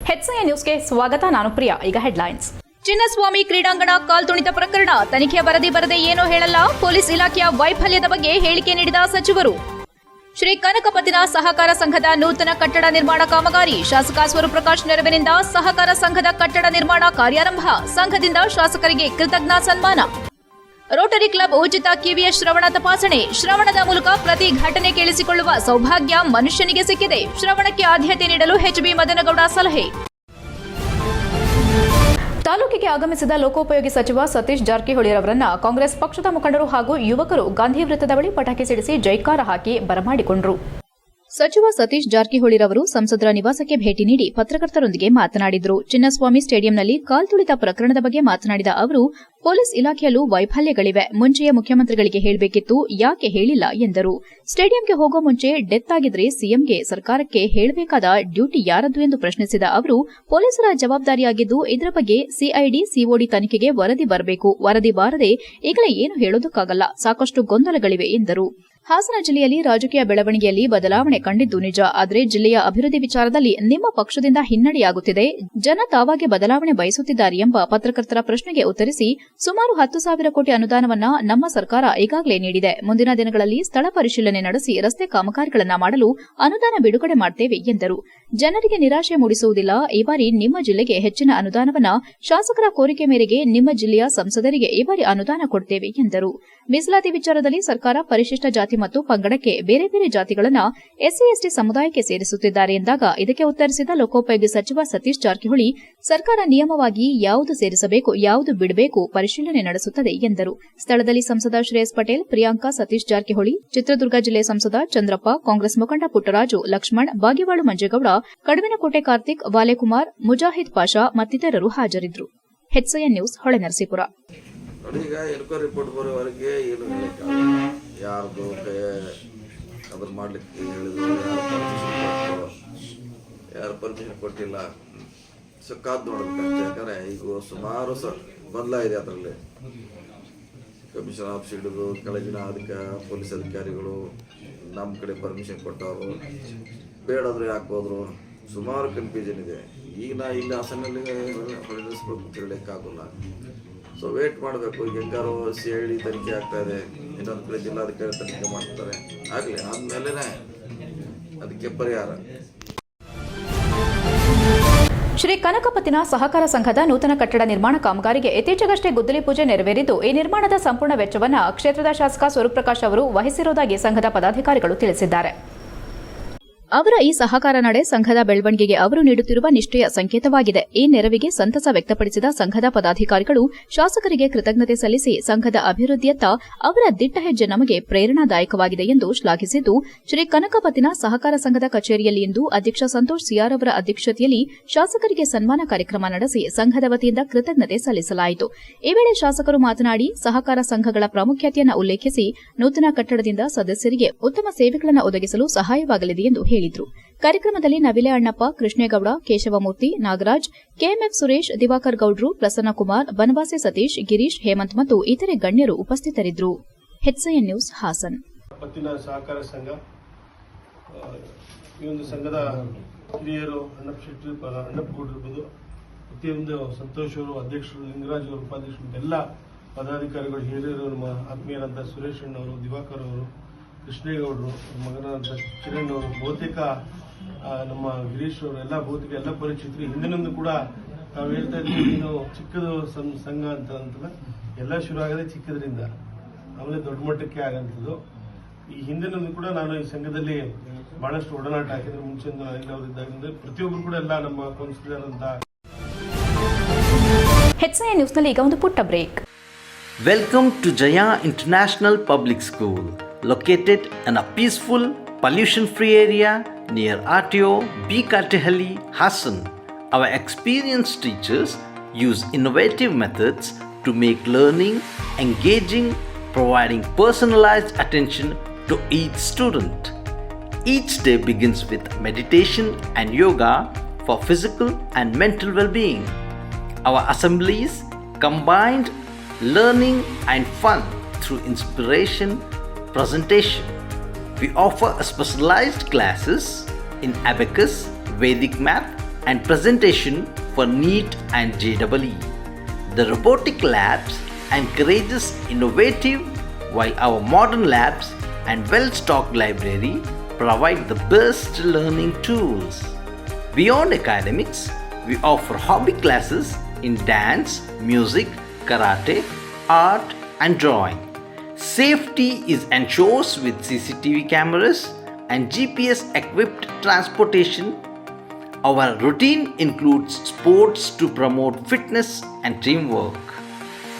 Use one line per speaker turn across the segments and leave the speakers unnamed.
ಹೆಚ್ಐ ನ್ಯೂಸ್ಗೆ ಸ್ವಾಗತ, ನಾನು ಪ್ರಿಯಾ. ಈಗ ಹೆಡ್ಲೈನ್ಸ್.
ಚಿನ್ನಸ್ವಾಮಿ ಕ್ರೀಡಾಂಗಣ ಕಾಲ್ತುಣಿತ ಪ್ರಕರಣ. ತನಿಖೆ ವರದಿ ಬರದೆ ಏನೂ ಹೇಳಲ್ಲ. ಪೊಲೀಸ್ ಇಲಾಖೆಯ ವೈಫಲ್ಯದ ಬಗ್ಗೆ ಹೇಳಿಕೆ ನೀಡಿದ ಸಚಿವರು. ಶ್ರೀ ಕನಕಪತಿನ ಸಹಕಾರ ಸಂಘದ ನೂತನ ಕಟ್ಟಡ ನಿರ್ಮಾಣ ಕಾಮಗಾರಿ. ಶಾಸಕ ಸ್ವರೂಪ್ರಕಾಶ್ ನೆರವಿನಿಂದ ಸಹಕಾರ ಸಂಘದ ಕಟ್ಟಡ ನಿರ್ಮಾಣ ಕಾರ್ಯಾರಂಭ. ಸಂಘದಿಂದ ಶಾಸಕರಿಗೆ ಕೃತಜ್ಞ ಸನ್ಮಾನ. ರೋಟರಿ ಕ್ಲಬ್ ಉಚಿತ ಕಿವಿಯ ಶ್ರವಣ ತಪಾಸಣೆ. ಶ್ರವಣದ ಮೂಲಕ ಪ್ರತಿ ಘಟನೆ ಕೇಳಿಸಿಕೊಳ್ಳುವ ಸೌಭಾಗ್ಯ ಮನುಷ್ಯನಿಗೆ ಸಿಕ್ಕಿದೆ. ಶ್ರವಣಕ್ಕೆ ಆದ್ಯತೆ ನೀಡಲು ಎಚ್ಬಿ ಮದನಗೌಡ ಸಲಹೆ.
ತಾಲೂಕಿಗೆ ಆಗಮಿಸಿದ ಲೋಕೋಪಯೋಗಿ ಸಚಿವ ಸತೀಶ್ ಜಾರಕಿಹೊಳಿ ರವರನ್ನ ಕಾಂಗ್ರೆಸ್ ಪಕ್ಷದ ಮುಖಂಡರು ಹಾಗೂ ಯುವಕರು ಗಾಂಧಿ ವೃತ್ತದ ಬಳಿ ಪಟಾಕಿ ಸಿಡಿಸಿ ಜೈಕಾರ ಹಾಕಿ ಬರಮಾಡಿಕೊಂಡರು.
ಸಚಿವ ಸತೀಶ್ ಜಾರಕಿಹೊಳಿರವರು ಸಂಸದರ ನಿವಾಸಕ್ಕೆ ಭೇಟಿ ನೀಡಿ ಪತ್ರಕರ್ತರೊಂದಿಗೆ ಮಾತನಾಡಿದರು. ಚಿನ್ನಸ್ವಾಮಿ ಸ್ಟೇಡಿಯಂನಲ್ಲಿ ಕಾಲ್ತುಳಿತ ಪ್ರಕರಣದ ಬಗ್ಗೆ ಮಾತನಾಡಿದ ಅವರು, ಪೊಲೀಸ್ ಇಲಾಖೆಯಲ್ಲೂ ವೈಫಲ್ಯಗಳಿವೆ. ಮುಂಚೆಯೇ ಮುಖ್ಯಮಂತ್ರಿಗಳಿಗೆ ಹೇಳಬೇಕಿತ್ತು. ಯಾಕೆ ಹೇಳಿಲ್ಲ ಎಂದರು. ಸ್ಟೇಡಿಯಂಗೆ ಹೋಗೋ ಮುಂಚೆ ಡೆತ್ ಆಗಿದ್ರೆ ಸಿಎಂಗೆ ಸರ್ಕಾರಕ್ಕೆ ಹೇಳಬೇಕಾದ ಡ್ಯೂಟಿ ಯಾರದ್ದು ಎಂದು ಪ್ರಶ್ನಿಸಿದ ಅವರು, ಪೊಲೀಸರ ಜವಾಬ್ದಾರಿಯಾಗಿದ್ದು ಇದರ ಬಗ್ಗೆ ಸಿಐಡಿ ಸಿಒಡಿ ತನಿಖೆಗೆ ವರದಿ ಬರಬೇಕು. ವರದಿ ಬಾರದೆ ಈಗಲೇ ಏನು ಹೇಳೋದಕ್ಕಾಗಲ್ಲ. ಸಾಕಷ್ಟು ಗೊಂದಲಗಳಿವೆ ಎಂದರು. ಹಾಸನ ಜಿಲ್ಲೆಯಲ್ಲಿ ರಾಜಕೀಯ ಬೆಳವಣಿಗೆಯಲ್ಲಿ ಬದಲಾವಣೆ ಕಂಡಿದ್ದು ನಿಜ. ಆದರೆ ಜಿಲ್ಲೆಯ ಅಭಿವೃದ್ಧಿ ವಿಚಾರದಲ್ಲಿ ನಿಮ್ಮ ಪಕ್ಷದಿಂದ ಹಿನ್ನಡೆಯಾಗುತ್ತಿದೆ. ಜನ ತಾವಾಗೆ ಬದಲಾವಣೆ ಬಯಸುತ್ತಿದ್ದಾರೆ ಎಂಬ ಪತ್ರಕರ್ತರ ಪ್ರಶ್ನೆಗೆ ಉತ್ತರಿಸಿ, ಸುಮಾರು ಹತ್ತು ಸಾವಿರ ಕೋಟಿ ಅನುದಾನವನ್ನ ನಮ್ಮ ಸರ್ಕಾರ ಈಗಾಗಲೇ ನೀಡಿದೆ. ಮುಂದಿನ ದಿನಗಳಲ್ಲಿ ಸ್ಥಳ ಪರಿಶೀಲನೆ ನಡೆಸಿ ರಸ್ತೆ ಕಾಮಗಾರಿಗಳನ್ನ ಮಾಡಲು ಅನುದಾನ ಬಿಡುಗಡೆ ಮಾಡುತ್ತೇವೆ ಎಂದರು. ಜನರಿಗೆ ನಿರಾಶೆ ಮೂಡಿಸುವುದಿಲ್ಲ. ಈ ಬಾರಿ ನಿಮ್ಮ ಜಿಲ್ಲೆಗೆ ಹೆಚ್ಚಿನ ಅನುದಾನವನ್ನ ಶಾಸಕರ ಕೋರಿಕೆ ಮೇರೆಗೆ ನಿಮ್ಮ ಜಿಲ್ಲೆಯ ಸಂಸದರಿಗೆ ಈ ಬಾರಿ ಅನುದಾನ ಕೊಡುತ್ತೇವೆ ಎಂದರು. ಮೀಸಲಾತಿ ವಿಚಾರದಲ್ಲಿ ಸರ್ಕಾರ ಪರಿಶಿಷ್ಟ ಜಾತಿ ಮತ್ತು ಪಂಗಡಕ್ಕೆ ಬೇರೆ ಬೇರೆ ಜಾತಿಗಳನ್ನು ಎಸ್ಸಿ ಎಸ್ಟಿ ಸಮುದಾಯಕ್ಕೆ ಸೇರಿಸುತ್ತಿದ್ದಾರೆ ಎಂದಾಗ ಇದಕ್ಕೆ ಉತ್ತರಿಸಿದ ಲೋಕೋಪಯೋಗಿ ಸಚಿವ ಸತೀಶ್ ಜಾರಕಿಹೊಳಿ, ಸರ್ಕಾರ ನಿಯಮವಾಗಿ ಯಾವುದು ಸೇರಿಸಬೇಕು, ಯಾವುದು ಬಿಡಬೇಕು ಪರಿಶೀಲನೆ ನಡೆಸುತ್ತದೆ ಎಂದರು. ಸ್ಥಳದಲ್ಲಿ ಸಂಸದ ಶ್ರೇಯಸ್ ಪಟೇಲ್, ಪ್ರಿಯಾಂಕಾ ಸತೀಶ್ ಜಾರಕಿಹೊಳಿ, ಚಿತ್ರದುರ್ಗ ಜಿಲ್ಲೆ ಸಂಸದ ಚಂದ್ರಪ್ಪ, ಕಾಂಗ್ರೆಸ್ ಮುಖಂಡ ಪುಟ್ಟರಾಜು ಲಕ್ಷ್ಮಣ್, ಬಾಗೇವಾಳು ಮಂಜೇಗೌಡ, ಕಡವಿನಕೋಟೆ ಕಾರ್ತಿಕ್ ವಾಲೆಕುಮಾರ್ ಮುಜಾಹಿದ್ ಪಾಷಾ ಮತ್ತಿತರರು ಹಾಜರಿದ್ದರು. ನ್ಯೂಸ್, ಹೊಳೆನರಸೀಪುರ.
ನೋಡಿ ಕೈ ಯಾರ್ದು ಅದ್ರ ಮಾಡ್ಲಿಕ್ಕೆ ಹೇಳಿದ್ರು, ಯಾರು ಪರ್ಮಿಷನ್ ಕೊಟ್ಟಿಲ್ಲ. ಸೊ ನೋಡ್ಬೇಕು ಯಾಕಂದ್ರೆ ಈಗ ಸುಮಾರು ಸ ಬದಲಾಗಿದೆ ಅದರಲ್ಲಿ. ಕಮಿಷನ್ ಆಫೀಸ್ ಹಿಡಿದು ಕೆಳಗಿನ ಅಧಿಕ ಪೊಲೀಸ್ ಅಧಿಕಾರಿಗಳು ನಮ್ಮ ಕಡೆ ಪರ್ಮಿಷನ್ ಕೊಟ್ಟವರು. ಬೇಡಾದ್ರು ಯಾಕೆ ಹೋದ್ರು? ಸುಮಾರು ಕನ್ಫ್ಯೂಷನ್ ಇದೆ. ಈಗ ನಾ ಇಲ್ಲಿ ಹಾಸನಲ್ಲಿ ಹೊರಡಿಸ್ಬೇಕು ಅಂತ ಹೇಳಕ್ಕಾಗಲ್ಲ. ಸೊ ವೇಟ್ ಮಾಡಬೇಕು. ಈಗ ಸಿ ಐ ಡಿ ತನಿಖೆ ಆಗ್ತಾ ಇದೆ. ಇನ್ನೊಂದು ಕಡೆ ಜಿಲ್ಲಾಧಿಕಾರಿ ತನಿಖೆ ಮಾಡ್ತಾರೆ. ಆಗಲಿ ಆದಮೇಲೆ ಅದಕ್ಕೆ ಪರಿಹಾರ.
ಶ್ರೀ ಕನಕಪತಿನ ಸಹಕಾರ ಸಂಘದ ನೂತನ ಕಟ್ಟಡ ನಿರ್ಮಾಣ ಕಾಮಗಾರಿಗೆ ಇತ್ತೀಚೆಗಷ್ಟೇ ಗುದ್ದಲಿ ಪೂಜೆ ನೆರವೇರಿದ್ದು, ಈ ನಿರ್ಮಾಣದ ಸಂಪೂರ್ಣ ವೆಚ್ಚವನ್ನು ಕ್ಷೇತ್ರದ ಶಾಸಕ ಸ್ವರೂಪ್ರಕಾಶ್ ಅವರು ವಹಿಸಿರುವುದಾಗಿ ಸಂಘದ ಪದಾಧಿಕಾರಿಗಳು ತಿಳಿಸಿದ್ದಾರೆ. ಅವರ ಈ ಸಹಕಾರ ನಡೆ ಸಂಘದ ಬೆಳವಣಿಗೆಗೆ ಅವರು ನೀಡುತ್ತಿರುವ ನಿಷ್ಠೆಯ ಸಂಕೇತವಾಗಿದೆ. ಈ ನೆರವಿಗೆ ಸಂತಸ ವ್ಯಕ್ತಪಡಿಸಿದ ಸಂಘದ ಪದಾಧಿಕಾರಿಗಳು ಶಾಸಕರಿಗೆ ಕೃತಜ್ಞತೆ ಸಲ್ಲಿಸಿ ಸಂಘದ ಅಭಿವೃದ್ಧಿಯತ್ತ ಅವರ ದಿಟ್ಟ ಹೆಜ್ಜೆ ನಮಗೆ ಪ್ರೇರಣಾದಾಯಕವಾಗಿದೆ ಎಂದು ಶ್ಲಾಘಿಸಿದ್ದು, ಶ್ರೀ ಕನಕಪತಿನ ಸಹಕಾರ ಸಂಘದ ಕಚೇರಿಯಲ್ಲಿ ಇಂದು ಅಧ್ಯಕ್ಷ ಸಂತೋಷ್ ಸಿಯಾರ್ ಅವರ ಅಧ್ಯಕ್ಷತೆಯಲ್ಲಿ ಶಾಸಕರಿಗೆ ಸನ್ಮಾನ ಕಾರ್ಯಕ್ರಮ ನಡೆಸಿ ಸಂಘದ ವತಿಯಿಂದ ಕೃತಜ್ಞತೆ ಸಲ್ಲಿಸಲಾಯಿತು. ಈ ವೇಳೆ ಶಾಸಕರು ಮಾತನಾಡಿ, ಸಹಕಾರ ಸಂಘಗಳ ಪ್ರಾಮುಖ್ಯತೆಯನ್ನು ಉಲ್ಲೇಖಿಸಿ ನೂತನ ಕಟ್ಟಡದಿಂದ ಸದಸ್ಯರಿಗೆ ಉತ್ತಮ ಸೇವೆಗಳನ್ನು ಒದಗಿಸಲು ಸಹಾಯವಾಗಲಿದೆ ಎಂದು ಹೇಳಿದರು. ಕಾರ್ಯಕ್ರಮದಲ್ಲಿ ನವಿಲೆ ಅಣ್ಣಪ್ಪ, ಕೃಷ್ಣೇಗೌಡ, ಕೇಶವಮೂರ್ತಿ, ನಾಗರಾಜ್, ಕೆಎಂಎಫ್ ಸುರೇಶ್, ದಿವಾಕರ್ ಗೌಡ್ರು ಪ್ರಸನ್ನಕುಮಾರ್ ಬನವಾಸಿ ಸತೀಶ್, ಗಿರೀಶ್, ಹೇಮಂತ್ ಮತ್ತು ಇತರೆ ಗಣ್ಯರು ಉಪಸ್ಥಿತರಿದ್ದರು. ನ್ಯೂಸ್, ಹಾಸನ್.
ಸಹಕಾರ ಸಂಘ ಈ ಒಂದು ಸಂಘದ ಹಿರಿಯರು ಅಣ್ಣಪ್ಪ ಶೆಟ್ಟಿ ಅಣ್ಣಪ್ಪ ಗೌಡ್ರಿರ್ಬೋದು ಪ್ರತಿಯೊಂದು ಸಂತೋಷ್ ಅವರು ಅಧ್ಯಕ್ಷರು, ಲಿಂಗರಾಜ್ ಅವರು, ಉಪಾಧ್ಯಕ್ಷರು ಎಲ್ಲ ಪದಾಧಿಕಾರಿಗಳು, ಹಿರಿಯರು, ನಮ್ಮ ಆತ್ಮೀಯರಾದ ಸುರೇಶ್ ಅಣ್ಣವರು, ದಿವಾಕರ್ ಅವರು ಕೃಷ್ಣೇಗೌಡರು ನಮ್ಮ ಮಗನಾದ ಕಿರಣ್ ಅವರು ಬಹುತೇಕ ನಮ್ಮ ಗಿರೀಶ್ ಅವರು ಎಲ್ಲ ಬಹುತೇಕ ಎಲ್ಲ ಪರಿಚಿತರು ಹಿಂದಿನಿಂದ ಕೂಡ ನಾವು ಹೇಳ್ತಾ ಇದ್ದೀವಿ ನೀನು ಚಿಕ್ಕದು ಸಂಘ ಅಂತ ಅಂತಲ್ಲ ಎಲ್ಲ ಶುರು ಆಗದೆ ಚಿಕ್ಕದ್ರಿಂದ ಆಮೇಲೆ ದೊಡ್ಡ ಮಟ್ಟಕ್ಕೆ ಆಗಂಥದ್ದು. ಈ ಹಿಂದಿನಿಂದ ಕೂಡ ನಾನು ಈ ಸಂಘದಲ್ಲಿ ಬಹಳಷ್ಟು ಒಡನಾಟ ಹಾಕಿದ್ರೆ ಮುಂಚೆಯಿಂದ ಇಲ್ಲವರಿದ್ದಾಗಿಂದ ಪ್ರತಿಯೊಬ್ಬರು ಕೂಡ ಎಲ್ಲ ನಮ್ಮ ಕೌನ್ಸಿಲರ್ ಅಂತ
ಹೆಚ್ಐಎನ್ ನ್ಯೂಸ್ನಲ್ಲಿ ಈಗ ಒಂದು ಪುಟ್ಟ break.
Welcome to Jaya international public School, located in a peaceful, pollution free area near RTO B. Hassan. Our experienced teachers use innovative methods to make learning engaging, providing personalized attention to each student. Each day begins with meditation and yoga for physical and mental well being. Our assemblies combined learning and fun through inspiration, presentation, We offer specialized classes in abacus, Vedic math, and presentation for NEET and JEE. The robotic labs encourages innovative, while our modern labs and well-stocked library provide the best learning tools. Beyond academics, we offer hobby classes in dance, music, karate, art, and drawing. Safety is ensured with CCTV cameras and GPS equipped transportation. Our routine includes sports to promote fitness and teamwork.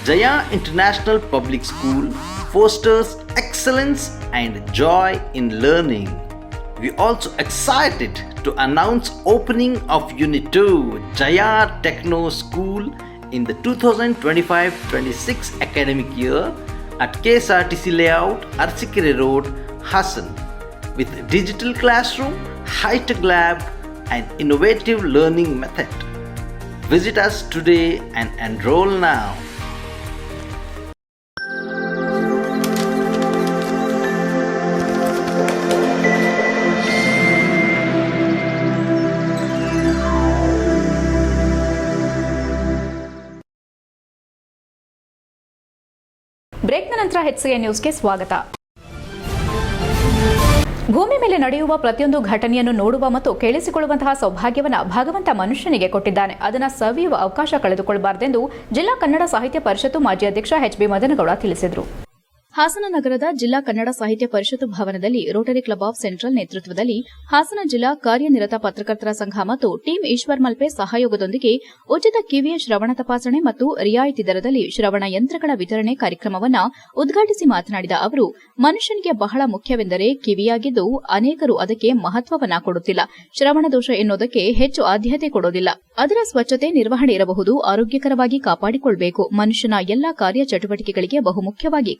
Jaya International Public School fosters excellence and joy in learning. We are also excited to announce opening of Unit 2 Jaya Techno School in the 2025-26 academic year at KSRTC Layout, Arsikere Road, Hassan, with digital classroom, high-tech lab, and innovative learning method. Visit us today and enroll now.
ಬ್ರೇಕ್ನ ನಂತರ ಹೆಚ್ಚಿಗೆ ನ್ಯೂಸ್ಗೆ ಸ್ವಾಗತ. ಭೂಮಿ ಮೇಲೆ ನಡೆಯುವ ಪ್ರತಿಯೊಂದು ಘಟನೆಯನ್ನು ನೋಡುವ ಮತ್ತು ಕೇಳಿಸಿಕೊಳ್ಳುವಂತಹ ಸೌಭಾಗ್ಯವನ್ನು ಭಗವಂತ ಮನುಷ್ಯನಿಗೆ ಕೊಟ್ಟಿದ್ದಾನೆ. ಅದನ್ನ ಸವಿಯುವ ಅವಕಾಶ ಕಳೆದುಕೊಳ್ಳಬಾರದೆಂದು ಜಿಲ್ಲಾ ಕನ್ನಡ ಸಾಹಿತ್ಯ ಪರಿಷತ್ತು ಮಾಜಿ ಅಧ್ಯಕ್ಷ ಎಚ್ ಬಿ ಮದನಗೌಡ ತಿಳಿಸಿದರು.
ಹಾಸನ ನಗರದ ಜಿಲ್ಲಾ ಕನ್ನಡ ಸಾಹಿತ್ಯ ಪರಿಷತ್ತು ಭವನದಲ್ಲಿ ರೋಟರಿ ಕ್ಲಬ್ ಆಫ್ ಸೆಂಟ್ರಲ್ ನೇತೃತ್ವದಲ್ಲಿ ಹಾಸನ ಜಿಲ್ಲಾ ಕಾರ್ಯನಿರತ ಪತ್ರಕರ್ತರ ಸಂಘ ಮತ್ತು ಟೀಂ ಈಶ್ವರ್ ಮಲ್ಪೆ ಸಹಯೋಗದೊಂದಿಗೆ ಉಚಿತ ಕಿವಿಯ ಶ್ರವಣ ತಪಾಸಣೆ ಮತ್ತು ರಿಯಾಯಿತಿ ದರದಲ್ಲಿ ಶ್ರವಣ ಯಂತ್ರಗಳ ವಿತರಣೆ ಕಾರ್ಯಕ್ರಮವನ್ನು ಉದ್ಘಾಟಿಸಿ ಮಾತನಾಡಿದ ಅವರು, ಮನುಷ್ಯನಿಗೆ ಬಹಳ ಮುಖ್ಯವೆಂದರೆ ಕಿವಿಯಾಗಿದ್ದು ಅನೇಕರು ಅದಕ್ಕೆ ಮಹತ್ವವನ್ನ ಕೊಡುತ್ತಿಲ್ಲ. ಶ್ರವಣ ದೋಷ ಎನ್ನುವುದಕ್ಕೆ ಹೆಚ್ಚು ಆದ್ಯತೆ ಕೊಡೋದಿಲ್ಲ. ಅದರ ಸ್ವಚ್ಛತೆ ನಿರ್ವಹಣೆ ಇರಬಹುದು, ಆರೋಗ್ಯಕರವಾಗಿ ಕಾಪಾಡಿಕೊಳ್ಳಬೇಕು ಮನುಷ್ಯನ ಎಲ್ಲಾ ಕಾರ್ಯಚಟುವಟಿಕೆಗಳಿಗೆ ಬಹುಮುಖ್ಯವಾಗಿ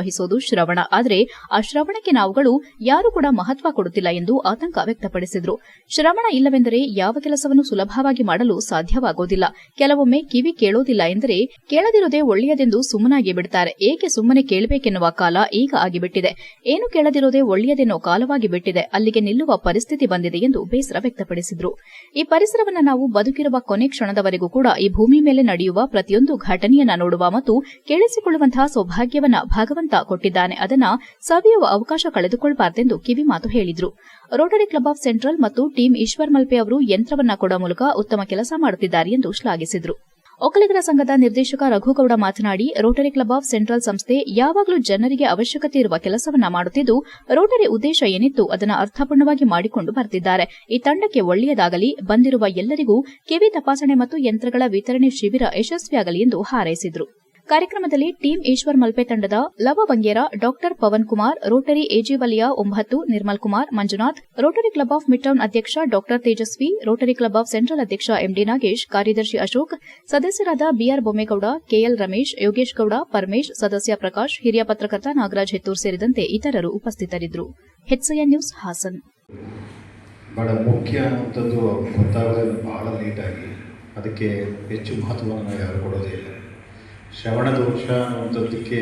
ಕಾರ್ಯನಿರ್ವಹಿಸುವುದು ಶ್ರವಣ. ಆದರೆ ಆ ಶ್ರವಣಕ್ಕೆ ನಾವುಗಳು ಯಾರು ಕೂಡ ಮಹತ್ವ ಕೊಡುತ್ತಿಲ್ಲ ಎಂದು ಆತಂಕ ವ್ಯಕ್ತಪಡಿಸಿದರು. ಶ್ರವಣ ಇಲ್ಲವೆಂದರೆ ಯಾವ ಕೆಲಸವನ್ನು ಸುಲಭವಾಗಿ ಮಾಡಲು ಸಾಧ್ಯವಾಗೋದಿಲ್ಲ. ಕೆಲವೊಮ್ಮೆ ಕಿವಿ ಕೇಳೋದಿಲ್ಲ ಎಂದರೆ ಕೇಳದಿರೋದೇ ಒಳ್ಳೆಯದೆಂದು ಸುಮ್ಮನಾಗಿ ಬಿಡುತ್ತಾರೆ ಏಕೆ ಸುಮ್ಮನೆ ಕೇಳಬೇಕೆನ್ನುವ ಕಾಲ ಈಗ ಆಗಿಬಿಟ್ಟಿದೆ. ಏನು ಕೇಳದಿರೋದೇ ಒಳ್ಳೆಯದೆನ್ನೋ ಕಾಲವಾಗಿ ಬಿಟ್ಟಿದೆ. ಅಲ್ಲಿಗೆ ನಿಲ್ಲುವ ಪರಿಸ್ಥಿತಿ ಬಂದಿದೆ ಎಂದು ಬೇಸರ ವ್ಯಕ್ತಪಡಿಸಿದರು. ಈ ಪರಿಸರವನ್ನು ನಾವು ಬದುಕಿರುವ ಕೊನೆ ಕ್ಷಣದವರೆಗೂ ಕೂಡ ಈ ಭೂಮಿ ಮೇಲೆ ನಡೆಯುವ ಪ್ರತಿಯೊಂದು ಘಟನೆಯನ್ನ ನೋಡುವ ಮತ್ತು ಕೇಳಿಸಿಕೊಳ್ಳುವಂತಹ ಸೌಭಾಗ್ಯವನ್ನ ಭಗವಂತ ಕೊಟ್ಟಿದ್ದಾನೆ. ಅದನ್ನ ಸವಿಯುವ ಅವಕಾಶ ಕಳೆದುಕೊಳ್ಳಬಾರದೆಂದು ಕಿವಿಮಾತು ಹೇಳಿದ್ರು. ರೋಟರಿ ಕ್ಲಬ್ ಆಫ್ ಸೆಂಟ್ರಲ್ ಮತ್ತು ಟೀಂ ಈಶ್ವರ್ ಮಲ್ಪೆ ಅವರು ಯಂತ್ರವನ್ನ ಕೊಡುವ ಮೂಲಕ ಉತ್ತಮ ಕೆಲಸ ಮಾಡುತ್ತಿದ್ದಾರೆ ಎಂದು ಶ್ಲಾಘಿಸಿದರು. ಒಕ್ಕಲಿಗರ ಸಂಘದ ನಿರ್ದೇಶಕ ರಘುಗೌಡ ಮಾತನಾಡಿ, ರೋಟರಿ ಕ್ಲಬ್ ಆಫ್ ಸೆಂಟ್ರಲ್ ಸಂಸ್ಥೆ ಯಾವಾಗಲೂ ಜನರಿಗೆ ಅವಶ್ಯಕತೆ ಇರುವ ಕೆಲಸವನ್ನ ಮಾಡುತ್ತಿದ್ದು, ರೋಟರಿ ಉದ್ದೇಶ ಏನಿತ್ತು ಅದನ್ನು ಅರ್ಥಪೂರ್ಣವಾಗಿ ಮಾಡಿಕೊಂಡು ಬರುತ್ತಿದ್ದಾರೆ ಈ ತಂಡಕ್ಕೆ ಒಳ್ಳೆಯದಾಗಲಿ, ಬಂದಿರುವ ಎಲ್ಲರಿಗೂ ಕಿವಿ ತಪಾಸಣೆ ಮತ್ತು ಯಂತ್ರಗಳ ವಿತರಣೆ ಶಿಬಿರ ಯಶಸ್ವಿಯಾಗಲಿ ಎಂದು ಹಾರೈಸಿದರು. ಕಾರ್ಯಕ್ರಮದಲ್ಲಿ ಟೀಂ ಈಶ್ವರ್ ಮಲ್ಪೆ ತಂಡದ Lava Bangera doctor Pavan Kumar, Rotary AG ವಲಯ ಒಂಬತ್ತು, Nirmal Kumar, Manjunath, Rotary club of midtown ಅಧ್ಯಕ್ಷ doctor Tejasvi, Rotary club of central ಅಧ್ಯಕ್ಷ ಎಂಡಿ ನಾಗೇಶ್, ಕಾರ್ಯದರ್ಶಿ ಅಶೋಕ್, ಸದಸ್ಯರಾದ ಬಿಆರ್ ಬೊಮ್ಮೇಗೌಡ, ಕೆಎಲ್ ರಮೇಶ್, ಯೋಗೇಶ್ ಗೌಡ, ಪರಮೇಶ್, ಸದಸ್ಯ ಪ್ರಕಾಶ್, ಹಿರಿಯ ಪತ್ರಕರ್ತ ನಾಗರಾಜ್ ಹೆತ್ತೂರ್ ಸೇರಿದಂತೆ ಇತರರು ಉಪಸ್ಥಿತರಿದ್ದರು. ನ್ಯೂಸ್, ಹಾಸನ್.
ಬಹಳ ಮುಖ್ಯ ಅಂತದ್ದು ಬಹಳ ಅದಕ್ಕೆ ಹೆಚ್ಚು ಮಹತ್ವವನ್ನು ಯಾರು ಕೊಡೋದೇ ಇಲ್ಲ. ಶ್ರವಣ ದೋಷ ಅನ್ನುವಂಥದ್ದಕ್ಕೆ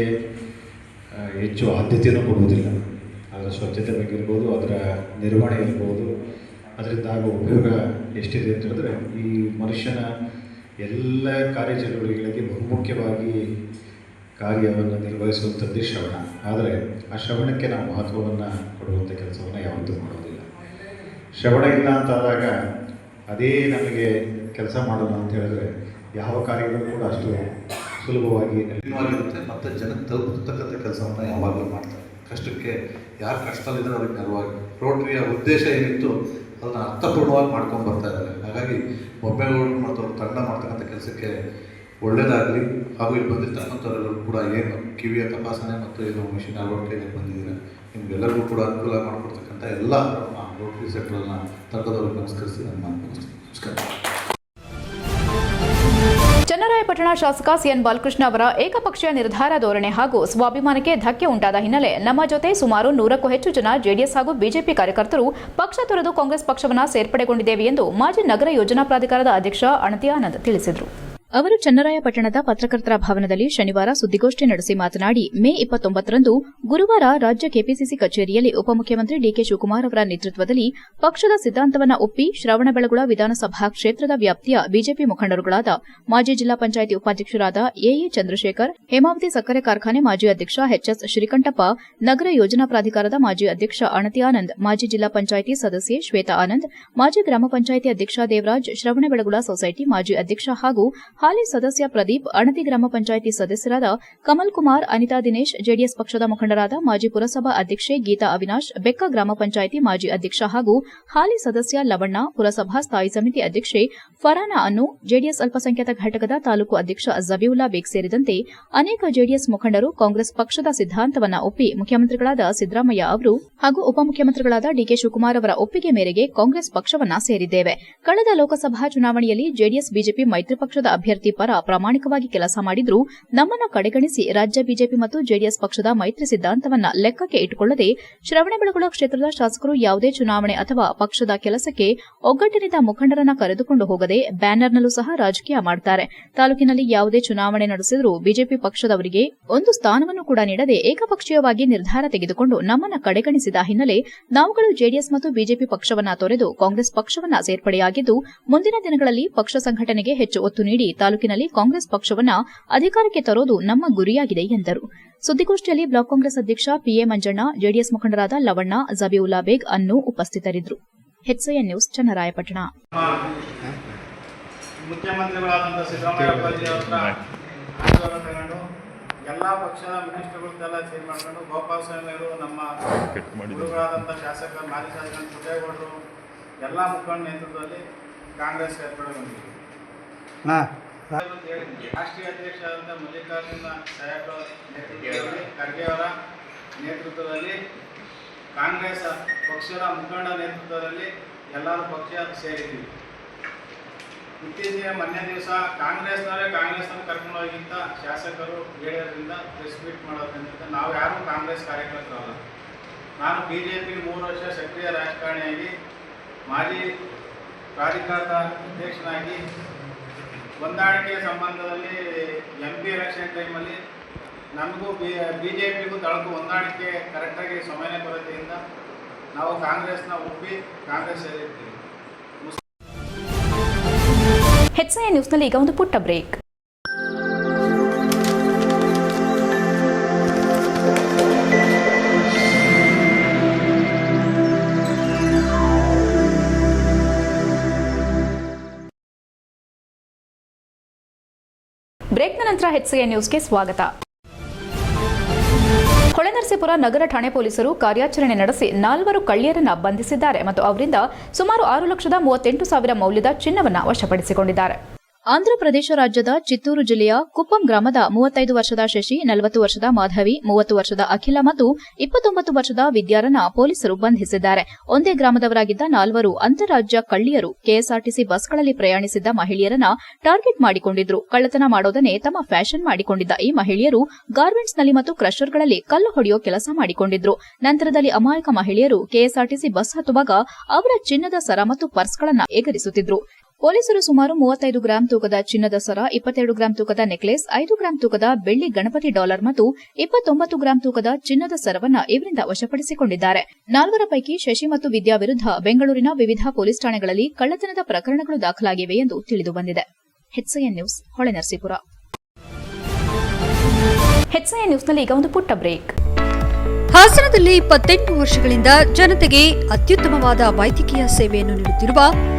ಆ, ಹೆಚ್ಚು ಆದ್ಯತೆಯನ್ನು ಕೊಡುವುದಿಲ್ಲ. ಅದರ ಸ್ವಚ್ಛತೆ ಬಗ್ಗೆ ಇರ್ಬೋದು ಅದರ ನಿರ್ವಹಣೆ ಇರ್ಬೋದು. ಅದರಿಂದ ಆಗುವ ಉಪಯೋಗ ಎಷ್ಟಿದೆ ಅಂತ ಹೇಳಿದ್ರೆ ಈ ಮನುಷ್ಯನ ಎಲ್ಲ ಕಾರ್ಯಚಟುವಟಿಕೆಗಳಿಗೆ ಬಹುಮುಖ್ಯವಾಗಿ ಕಾರ್ಯವನ್ನು ನಿರ್ವಹಿಸುವಂಥದ್ದೇ ಶ್ರವಣ. ಆದರೆ ಆ ಶ್ರವಣಕ್ಕೆ ನಾವು ಮಹತ್ವವನ್ನು ಕೊಡುವಂಥ ಕೆಲಸವನ್ನು ಯಾವತ್ತೂ ಮಾಡೋದಿಲ್ಲ. ಶ್ರವಣ ಇಲ್ಲ ಅಂತಾದಾಗ ಅದೇ ನಮಗೆ ಕೆಲಸ ಮಾಡೋಣ ಅಂತ ಹೇಳಿದ್ರೆ ಯಾವ ಕಾರ್ಯಗಳು ಕೂಡ ಅಷ್ಟು ಸುಲಭವಾಗಿ
ನೆರವಾಗಿರುತ್ತೆ ಮತ್ತು ಜನಕ್ಕೆ ತಲುಪತಕ್ಕಂಥ ಕೆಲಸವನ್ನು ಯಾವಾಗಲೂ ಮಾಡ್ತಾರೆ. ಕಷ್ಟಕ್ಕೆ ಯಾರು ಕಷ್ಟದಲ್ಲಿದ್ದಾರೆ ಅದಕ್ಕೆ ನೆರವಾಗಿ. ರೋಟ್ರಿಯ ಉದ್ದೇಶ ಏನಿತ್ತು ಅದನ್ನು ಅರ್ಥಪೂರ್ಣವಾಗಿ ಮಾಡ್ಕೊಂಡು ಬರ್ತಾ ಇದ್ದಾರೆ. ಹಾಗಾಗಿ ಮೊಬೈಲ್ಗಳು ಮತ್ತು ಅವ್ರ ತಂಡ ಮಾಡ್ತಕ್ಕಂಥ ಕೆಲಸಕ್ಕೆ ಒಳ್ಳೆಯದಾಗಲಿ ಹಾಗೂ ಇಲ್ಲಿ ಬಂದಿರ್ತಕ್ಕಂಥವರೆಲ್ಲರೂ ಕೂಡ ಏನು ಕಿವಿಯ ತಪಾಸಣೆ ಮತ್ತು ಏನು ಮಿಷಿನ್ ಅಳವಡಿಕೆಗೆ ಬಂದಿದ್ದೀರ, ನಿಮಗೆಲ್ಲರಿಗೂ ಕೂಡ ಅನುಕೂಲ ಮಾಡಿಕೊಡ್ತಕ್ಕಂಥ ಎಲ್ಲ ರೋಟ್ರಿ ಸೆಕ್ಟರ್ನ ತಂಡದವರು ನಮಸ್ಕರಿಸಿ ನಾನು ನಮಸ್ಕಾರ.
ಚನ್ನರಾಯಪಟ್ಟಣ ಶಾಸಕ ಸಿಎನ್ ಬಾಲಕೃಷ್ಣ ಅವರ ಏಕಪಕ್ಷೀಯ ನಿರ್ಧಾರ ಧೋರಣೆ ಹಾಗೂ ಸ್ವಾಭಿಮಾನಕ್ಕೆ ಧಕ್ಕೆ ಉಂಟಾದ ಹಿನ್ನೆಲೆ ನಮ್ಮ ಜೊತೆ ಸುಮಾರು ನೂರಕ್ಕೂ ಹೆಚ್ಚು ಜನ ಜೆಡಿಎಸ್ ಹಾಗೂ ಬಿಜೆಪಿ ಕಾರ್ಯಕರ್ತರು ಪಕ್ಷ ತೊರೆದು ಕಾಂಗ್ರೆಸ್ ಪಕ್ಷವನ್ನು ಸೇರ್ಪಡೆಗೊಂಡಿದ್ದೇವೆ ಎಂದು ಮಾಜಿ ನಗರ ಯೋಜನಾ ಪ್ರಾಧಿಕಾರದ ಅಧ್ಯಕ್ಷ ಅಣತಿಯಾನಂದ್ ತಿಳಿಸಿದರು.
ಅವರು ಚನ್ನರಾಯಪಟ್ಟಣದ ಪತ್ರಕರ್ತರ ಭವನದಲ್ಲಿ ಶನಿವಾರ ಸುದ್ದಿಗೋಷ್ಠಿ ನಡೆಸಿ ಮಾತನಾಡಿ, ಮೇ ಇಪ್ಪತ್ತೊಂಬತ್ತರಂದು ಗುರುವಾರ ರಾಜ್ಯ ಕೆಪಿಸಿಸಿ ಕಚೇರಿಯಲ್ಲಿ ಉಪಮುಖ್ಯಮಂತ್ರಿ ಡಿಕೆ ಶಿವಕುಮಾರ್ ಅವರ ನೇತೃತ್ವದಲ್ಲಿ ಪಕ್ಷದ ಸಿದ್ಧಾಂತವನ್ನ ಒಪ್ಪಿ ಶ್ರವಣಬೆಳಗುಳ ವಿಧಾನಸಭಾ ಕ್ಷೇತ್ರದ ವ್ಯಾಪ್ತಿಯ ಬಿಜೆಪಿ ಮುಖಂಡರುಗಳಾದ ಮಾಜಿ ಜಿಲ್ಲಾ ಪಂಚಾಯಿತಿ ಉಪಾಧ್ಯಕ್ಷರಾದ ಎಎ ಚಂದ್ರಶೇಖರ್, ಹೇಮಾವತಿ ಸಕ್ಕರೆ ಕಾರ್ಖಾನೆ ಮಾಜಿ ಅಧ್ಯಕ್ಷ ಎಚ್ಎಸ್ ಶ್ರೀಕಂಠಪ್ಪ, ನಗರ ಯೋಜನಾ ಪ್ರಾಧಿಕಾರದ ಮಾಜಿ ಅಧ್ಯಕ್ಷ ಅಣತಿ ಆನಂದ್, ಮಾಜಿ ಜಿಲ್ಲಾ ಪಂಚಾಯಿತಿ ಸದಸ್ಯೆ ಶ್ವೇತಾ ಆನಂದ್, ಮಾಜಿ ಗ್ರಾಮ ಪಂಚಾಯಿತಿ ಅಧ್ಯಕ್ಷ ದೇವರಾಜ್, ಶ್ರವಣಬೆಳಗೊಳ ಸೊಸೈಟಿ ಮಾಜಿ ಅಧ್ಯಕ್ಷ ಹಾಗೂ ಹಾಲಿ ಸದಸ್ಯ ಪ್ರದೀಪ್, ಅಣತಿ ಗ್ರಾಮ ಪಂಚಾಯಿತಿ ಸದಸ್ಯರಾದ ಕಮಲ್ ಕುಮಾರ್ ಅನಿತಾ ದಿನೇಶ್, ಜೆಡಿಎಸ್ ಪಕ್ಷದ ಮುಖಂಡರಾದ ಮಾಜಿ ಪುರಸಭಾ ಅಧ್ಯಕ್ಷೆ ಗೀತಾ ಅವಿನಾಶ್, ಬೆಕ್ಕ ಗ್ರಾಮ ಪಂಚಾಯಿತಿ ಮಾಜಿ ಅಧ್ಯಕ್ಷ ಹಾಗೂ ಹಾಲಿ ಸದಸ್ಯ ಲವಣ್ಣ, ಪುರಸಭಾ ಸ್ಥಾಯಿ ಸಮಿತಿ ಅಧ್ಯಕ್ಷೆ ಫರಾನಾ ಅನ್ನು, ಜೆಡಿಎಸ್ ಅಲ್ಪಸಂಖ್ಯಾತ ಘಟಕದ ತಾಲೂಕು ಅಧ್ಯಕ್ಷ ಜಬೀವುಲ್ಲಾ ಬೇಗ್ ಸೇರಿದಂತೆ ಅನೇಕ ಜೆಡಿಎಸ್ ಮುಖಂಡರು ಕಾಂಗ್ರೆಸ್ ಪಕ್ಷದ ಸಿದ್ಧಾಂತವನ್ನ ಒಪ್ಪಿ ಮುಖ್ಯಮಂತ್ರಿಗಳಾದ ಸಿದ್ದರಾಮಯ್ಯ ಅವರು ಹಾಗೂ ಉಪಮುಖ್ಯಮಂತ್ರಿಗಳಾದ ಡಿಕೆ ಶಿವಕುಮಾರ್ ಅವರ ಒಪ್ಪಿಗೆ ಮೇರೆಗೆ ಕಾಂಗ್ರೆಸ್ ಪಕ್ಷವನ್ನ ಸೇರಿದ್ದೇವೆ. ಕಳೆದ ಲೋಕಸಭಾ ಚುನಾವಣೆಯಲ್ಲಿ ಜೆಡಿಎಸ್, ಬಿಜೆಪಿ ಮೈತ್ರಿ ಪಕ್ಷದ ಪರ ಪ್ರಾಮಾಣಿಕವಾಗಿ ಕೆಲಸ ಮಾಡಿದ್ರೂ ನಮ್ಮನ್ನು ಕಡೆಗಣಿಸಿ ರಾಜ್ಯ ಬಿಜೆಪಿ ಮತ್ತು ಜೆಡಿಎಸ್ ಪಕ್ಷದ ಮೈತ್ರಿ ಸಿದ್ಧಾಂತವನ್ನ ಲೆಕ್ಕಕ್ಕೆ ಇಟ್ಟುಕೊಳ್ಳದೆ ಶ್ರವಣಬೆಳಗೊಳ ಕ್ಷೇತ್ರದ ಶಾಸಕರು ಯಾವುದೇ ಚುನಾವಣೆ ಅಥವಾ ಪಕ್ಷದ ಕೆಲಸಕ್ಕೆ ಒಗ್ಗಟ್ಟಿನಿಂದ ಮುಖಂಡರನ್ನ ಕರೆದುಕೊಂಡು ಹೋಗದೆ ಬ್ಯಾನರ್ನಲ್ಲೂ ಸಹ ರಾಜಕೀಯ ಮಾಡುತ್ತಾರೆ ತಾಲೂಕಿನಲ್ಲಿ ಯಾವುದೇ ಚುನಾವಣೆ ನಡೆಸಿದರೂ ಬಿಜೆಪಿ ಪಕ್ಷದವರಿಗೆ ಒಂದು ಸ್ಥಾನವನ್ನು ಕೂಡ ನೀಡದೆ ಏಕಪಕ್ಷೀಯವಾಗಿ ನಿರ್ಧಾರ ತೆಗೆದುಕೊಂಡು ನಮ್ಮನ್ನ ಕಡೆಗಣಿಸಿದ ಹಿನ್ನೆಲೆ ನಾವುಗಳು ಜೆಡಿಎಸ್ ಮತ್ತು ಬಿಜೆಪಿ ಪಕ್ಷವನ್ನ ತೊರೆದು ಕಾಂಗ್ರೆಸ್ ಪಕ್ಷವನ್ನ ಸೇರ್ಪಡೆಯಾಗಿದ್ದು ಮುಂದಿನ ದಿನಗಳಲ್ಲಿ ಪಕ್ಷ ಸಂಘಟನೆಗೆ ಹೆಚ್ಚು ಒತ್ತು ನೀಡಿ ತಾಲೂಕಿನಲ್ಲಿ ಕಾಂಗ್ರೆಸ್ ಪಕ್ಷವನ್ನ ಅಧಿಕಾರಕ್ಕೆ ತರೋದು ನಮ್ಮ ಗುರಿಯಾಗಿದೆ ಎಂದರು. ಸುದ್ದಿಗೋಷ್ಠಿಯಲ್ಲಿ ಬ್ಲಾಕ್ ಕಾಂಗ್ರೆಸ್ ಅಧ್ಯಕ್ಷ ಪಿಎ ಮಂಜಣ್ಣ ಜೆಡಿಎಸ್ ಮುಖಂಡರಾದ ಲವಣ್ಣ ಜಬೀವುಲ್ಲಾ ಬೇಗ್ ಅನ್ನು ಉಪಸ್ಥಿತರಿದ್ದರು. ನ್ಯೂಸ್ ಚನ್ನರಾಯಪಟ್ಟಣ.
ಎಲ್ಲ ಪಕ್ಷದ ಮಿನಿಸ್ಟರ್ಗಳನ್ನೆಲ್ಲ ಚೇಂಜ್ ಮಾಡ್ಕೊಂಡು ಗೋಪಾಲ ಸ್ವಾಮಿ ಅವರು ನಮ್ಮ ಗುರುಗಳಾದಂಥ ಶಾಸಕ ಮಾಜಿ ಶಾಸಕ ಪುಟ್ಟೇಗೌಡರು ಎಲ್ಲ ಮುಖಂಡ ನೇತೃತ್ವದಲ್ಲಿ ಕಾಂಗ್ರೆಸ್ ಸೇರ್ಪಡೆ ಬಂದಿದೆ. ರಾಷ್ಟ್ರೀಯ ಅಧ್ಯಕ್ಷರಾದಂಥ ಮಲ್ಲಿಕಾರ್ಜುನ ಸಾಹೇಬ್ರ ನೇತೃತ್ವದಲ್ಲಿ, ಖರ್ಗೆ ಅವರ ನೇತೃತ್ವದಲ್ಲಿ, ಕಾಂಗ್ರೆಸ್ ಪಕ್ಷದ ಮುಖಂಡ ನೇತೃತ್ವದಲ್ಲಿ ಎಲ್ಲರೂ ಪಕ್ಷ ಸೇರಿದ್ದೀವಿ ಇತ್ತೀಚೆಗೆ ಮೊನ್ನೆ ದಿವಸ ಕಾಂಗ್ರೆಸ್ನವರೇ ಕಾಂಗ್ರೆಸ್ನ ಕರ್ಕೊಂಡು ಹೋಗಿಂತ ಶಾಸಕರು ಹೇಳಿದ್ರಿಂದ ಪ್ರೆಸ್ ಮೀಟ್ ಮಾಡೋದ್ರಿಂದ ನಾವು ಯಾರೂ ಕಾಂಗ್ರೆಸ್ ಕಾರ್ಯಕರ್ತರಲ್ಲ. ನಾನು ಬಿ ಜೆ ಪಿ ಮೂರು ವರ್ಷ ಸಕ್ರಿಯ ರಾಜಕಾರಣಿಯಾಗಿ, ಮಾಜಿ ಪ್ರಾಧಿಕಾರದ ಅಧ್ಯಕ್ಷನಾಗಿ ಹೊಂದಾಣಿಕೆ ಸಂಬಂಧದಲ್ಲಿ ಎಂ ಪಿ ಎಲೆಕ್ಷನ್ ಟೈಮಲ್ಲಿ ನಮಗೂ ಬಿ ಬಿ ಜೆ ಪಿಗೂ ತಳಕು ಹೊಂದಾಣಿಕೆ ಕರೆಕ್ಟಾಗಿ ಸಮಯ ಕೊರತೆಯಿಂದ ನಾವು ಕಾಂಗ್ರೆಸ್ನ ಒಪ್ಪಿ ಕಾಂಗ್ರೆಸ್ ಸೇರಿರ್ತೀವಿ
ಹೆಚ್ಐ ನ್ಯೂಸ್ನಲ್ಲಿ ಈಗ ಒಂದು ಪುಟ್ಟ ಬ್ರೇಕ್ ಬ್ರೇಕ್ನ ನಂತರ ಹೆಚ್ಚಿಗೆ ನ್ಯೂಸ್ಗೆ ಸ್ವಾಗತ. ಹೊಳೆನರಸೀಪುರ ನಗರ ಠಾಣೆ ಪೊಲೀಸರು ಕಾರ್ಯಾಚರಣೆ ನಡೆಸಿ ನಾಲ್ವರು ಕಳ್ಳಿಯರನ್ನು ಬಂಧಿಸಿದ್ದಾರೆ ಮತ್ತು ಅವರಿಂದ ಸುಮಾರು ಆರು ಲಕ್ಷದ ಮೂವತ್ತೆಂಟು ಸಾವಿರ ಮೌಲ್ಯದ ಚಿನ್ನವನ್ನು ವಶಪಡಿಸಿಕೊಂಡಿದ್ದಾರೆ.
ಆಂಧ್ರಪ್ರದೇಶ ರಾಜ್ಯದ ಚಿತ್ತೂರು ಜಿಲ್ಲೆಯ ಕುಪ್ಪಂ ಗ್ರಾಮದ ಮೂವತ್ತೈದು ವರ್ಷದ ಶಶಿ, ನಲವತ್ತು ವರ್ಷದ ಮಾಧವಿ, ಮೂವತ್ತು ವರ್ಷದ ಅಖಿಲ ಮತ್ತು ಇಪ್ಪತ್ತೊಂಬತ್ತು ವರ್ಷದ ವಿದ್ಯಾರನ್ನ ಪೊಲೀಸರು ಬಂಧಿಸಿದ್ದಾರೆ. ಒಂದೇ ಗ್ರಾಮದವರಾಗಿದ್ದ ನಾಲ್ವರು ಅಂತಾರಾಜ್ಯ ಕಳ್ಳಿಯರು ಕೆಎಸ್ಆರ್ಟಿಸಿ ಬಸ್ಗಳಲ್ಲಿ ಪ್ರಯಾಣಿಸಿದ್ದ ಮಹಿಳೆಯರನ್ನ ಟಾರ್ಗೆಟ್ ಮಾಡಿಕೊಂಡಿದ್ರು. ಕಳ್ಳತನ ಮಾಡೋದನ್ನೇ ತಮ್ಮ ಫ್ಯಾಷನ್ ಮಾಡಿಕೊಂಡಿದ್ದ ಈ ಮಹಿಳೆಯರು ಗಾರ್ಮೆಂಟ್ಸ್ನಲ್ಲಿ ಮತ್ತು ಕ್ರಷರ್ಗಳಲ್ಲಿ ಕಲ್ಲು ಹೊಡೆಯೋ ಕೆಲಸ ಮಾಡಿಕೊಂಡಿದ್ರು. ನಂತರದಲ್ಲಿ ಅಮಾಯಕ ಮಹಿಳೆಯರು ಕೆಎಸ್ಆರ್ಟಿಸಿ ಬಸ್ ಹತ್ತುವಾಗ ಅವರ ಚಿನ್ನದ ಸರ ಮತ್ತು ಪರ್ಸ್ಗಳನ್ನು ಎಗರಿಸುತ್ತಿದ್ರು. ಪೊಲೀಸರು ಸುಮಾರು ಮೂವತ್ತೈದು ಗ್ರಾಂ ತೂಕದ ಚಿನ್ನದ ಸರ ಇಪ್ಪತ್ತೆರಡು ಗ್ರಾಂ ತೂಕದ ನೆಕ್ಲೆಸ್ ಐದು ಗ್ರಾಂ ತೂಕದ ಬೆಳ್ಳಿ ಗಣಪತಿ ಡಾಲರ್ ಮತ್ತು ಇಪ್ಪತ್ತೊಂಬತ್ತು ಗ್ರಾಂ ತೂಕದ ಚಿನ್ನದ ಸರವನ್ನು ಇವರಿಂದ ವಶಪಡಿಸಿಕೊಂಡಿದ್ದಾರೆ. ನಾಲ್ವರ ಪೈಕಿ ಶಶಿ ಮತ್ತು ವಿದ್ಯಾ ವಿರುದ್ಧ ಬೆಂಗಳೂರಿನ ವಿವಿಧ ಪೊಲೀಸ್ ಠಾಣೆಗಳಲ್ಲಿ ಕಳ್ಳತನದ ಪ್ರಕರಣಗಳು ದಾಖಲಾಗಿವೆ ಎಂದು ತಿಳಿದುಬಂದಿದೆ ನ್ಯೂಸ್ ಹೊಳೆನರಸೀಪುರ.
ನ್ಯೂಸ್ನಲ್ಲಿ ಈಗ ಒಂದು ಪುಟ್ಟ ಬ್ರೇಕ್.
ಹಾಸನದಲ್ಲಿ ಇಪ್ಪತ್ತೆಂಟು ವರ್ಷಗಳಿಂದ ಜನತೆಗೆ ಅತ್ಯುತ್ತಮವಾದ ವೈದ್ಯಕೀಯ ಸೇವೆಯನ್ನು ನೀಡುತ್ತಿರುವ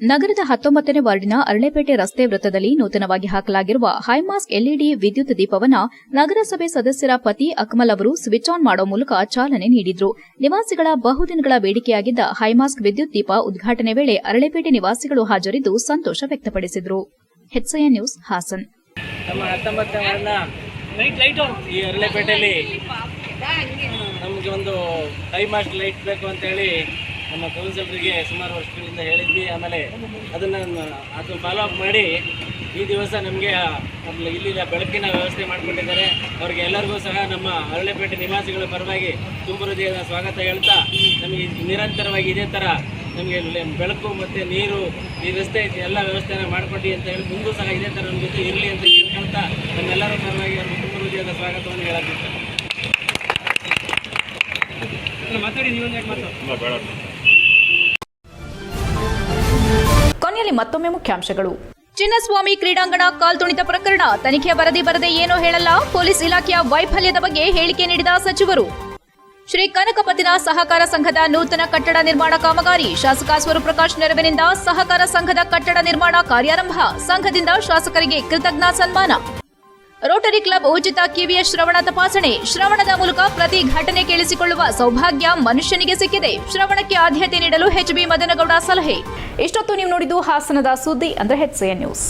ನಗರದ ಹತ್ತೊಂಬತ್ತನೇ ವಾರ್ಡಿನ ಅರಳೆಪೇಟೆ ರಸ್ತೆ ವೃತ್ತದಲ್ಲಿ ನೂತನವಾಗಿ ಹಾಕಲಾಗಿರುವ ಹೈಮಾಸ್ಕ್ ಎಲ್ಇಡಿ ವಿದ್ಯುತ್ ದೀಪವನ್ನ ನಗರಸಭೆ ಸದಸ್ಯರ ಪತಿ ಅಕ್ಮಲ್ ಅವರು ಸ್ವಿಚ್ ಆನ್ ಮಾಡುವ ಮೂಲಕ ಚಾಲನೆ ನೀಡಿದ್ರು. ನಿವಾಸಿಗಳ ಬಹುದಿನಗಳ ಬೇಡಿಕೆಯಾಗಿದ್ದ ಹೈಮಾಸ್ಕ್ ವಿದ್ಯುತ್ ದೀಪ ಉದ್ಘಾಟನೆ ವೇಳೆ ಅರಳೆಪೇಟೆ ನಿವಾಸಿಗಳು ಹಾಜರಿದ್ದು ಸಂತೋಷ ವ್ಯಕ್ತಪಡಿಸಿದರು. ನ್ಯೂಸ್, ಹಾಸನ್.
ನಮಗೆ ಒಂದು ಲೈಟ್ ಬೇಕು ನಮ್ಮ ಕೌನ್ಸಿಲರಿಗೆ ಸುಮಾರು ವರ್ಷಗಳಿಂದ ಹೇಳಿದ್ವಿ. ಆಮೇಲೆ ಅದನ್ನು ಅದು ಫಾಲೋ ಅಪ್ ಮಾಡಿ ಈ ದಿವಸ ನಮಗೆ ಇಲ್ಲಿ ಬೆಳಕಿನ ವ್ಯವಸ್ಥೆ ಮಾಡಿಕೊಂಡಿದ್ದಾರೆ ಅವ್ರಿಗೆ ಎಲ್ಲರಿಗೂ ಸಹ ನಮ್ಮ ಅರಳೆಪೇಟೆ ನಿವಾಸಿಗಳ ಪರವಾಗಿ ತುಂಬ ಹೃದಯದ ಸ್ವಾಗತ ಹೇಳ್ತಾ, ನಮಗೆ ನಿರಂತರವಾಗಿ ಇದೇ ಥರ ನಮಗೆ ಬೆಳಕು ಮತ್ತು ನೀರು, ಈ ರಸ್ತೆ ಎಲ್ಲ ವ್ಯವಸ್ಥೆನ ಮಾಡಿಕೊಡಿ ಅಂತ ಹೇಳಿ ಮುಂದೂ ಸಹ ಇದೇ ಥರ ನಮ್ಮ ಜೊತೆ ಇರಲಿ ಅಂತ ಕೇಳ್ಕೊಳ್ತಾ ನಮ್ಮೆಲ್ಲರ ಪರವಾಗಿ ಅವ್ರಿಗೆ ಹೃದಯದ ಸ್ವಾಗತವನ್ನು ಹೇಳೋದಿತ್ತು ಮಾತಾಡಿ ನೀವು
ಕೊನೆಯಲ್ಲಿ ಮತ್ತೊಮ್ಮೆ ಮುಖ್ಯಾಂಶಗಳು.
ಚಿನ್ನಸ್ವಾಮಿ ಕ್ರೀಡಾಂಗಣ ಕಾಲ್ತುಣಿತ ಪ್ರಕರಣ ತನಿಖೆ ವರದಿ ಬರದೆ ಏನೂ ಹೇಳಲ್ಲ. ಪೊಲೀಸ್ ಇಲಾಖೆಯ ವೈಫಲ್ಯದ ಬಗ್ಗೆ ಹೇಳಿಕೆ ನೀಡಿದ ಸಚಿವರು. ಶ್ರೀ ಕನಕಪತಿನ ಸಹಕಾರ ಸಂಘದ ನೂತನ ಕಟ್ಟಡ ನಿರ್ಮಾಣ ಕಾಮಗಾರಿ ಶಾಸಕ ಸ್ವರೂಪ್ರಕಾಶ್ ನೆರವಿನಿಂದ ಸಹಕಾರ ಸಂಘದ ಕಟ್ಟಡ ನಿರ್ಮಾಣ ಕಾರ್ಯಾರಂಭ ಸಂಘದಿಂದ ಶಾಸಕರಿಗೆ ಕೃತಜ್ಞ ಸನ್ಮಾನ. ರೋಟರಿ ಕ್ಲಬ್ ಉಚಿತ ಕಿವಿಯ ಶ್ರವಣ ತಪಾಸಣೆ. ಶ್ರವಣದ ಮೂಲಕ ಪ್ರತಿ ಘಟನೆ ಕೇಳಿಸಿಕೊಳ್ಳುವ ಸೌಭಾಗ್ಯ ಮನುಷ್ಯನಿಗೆ ಸಿಕ್ಕಿದೆ. ಶ್ರವಣಕ್ಕೆ ಆದ್ಯತೆ ನೀಡಲು ಎಚ್ಬಿ ಮದನಗೌಡ ಸಲಹೆ.
ಇಷ್ಟೊತ್ತು ನೀವು ನೋಡಿದ್ದು ಹಾಸನದ ಸುದ್ದಿ ಅಂದ್ರೆ ಹೆಚ್ಎನ್ ನ್ಯೂಸ್.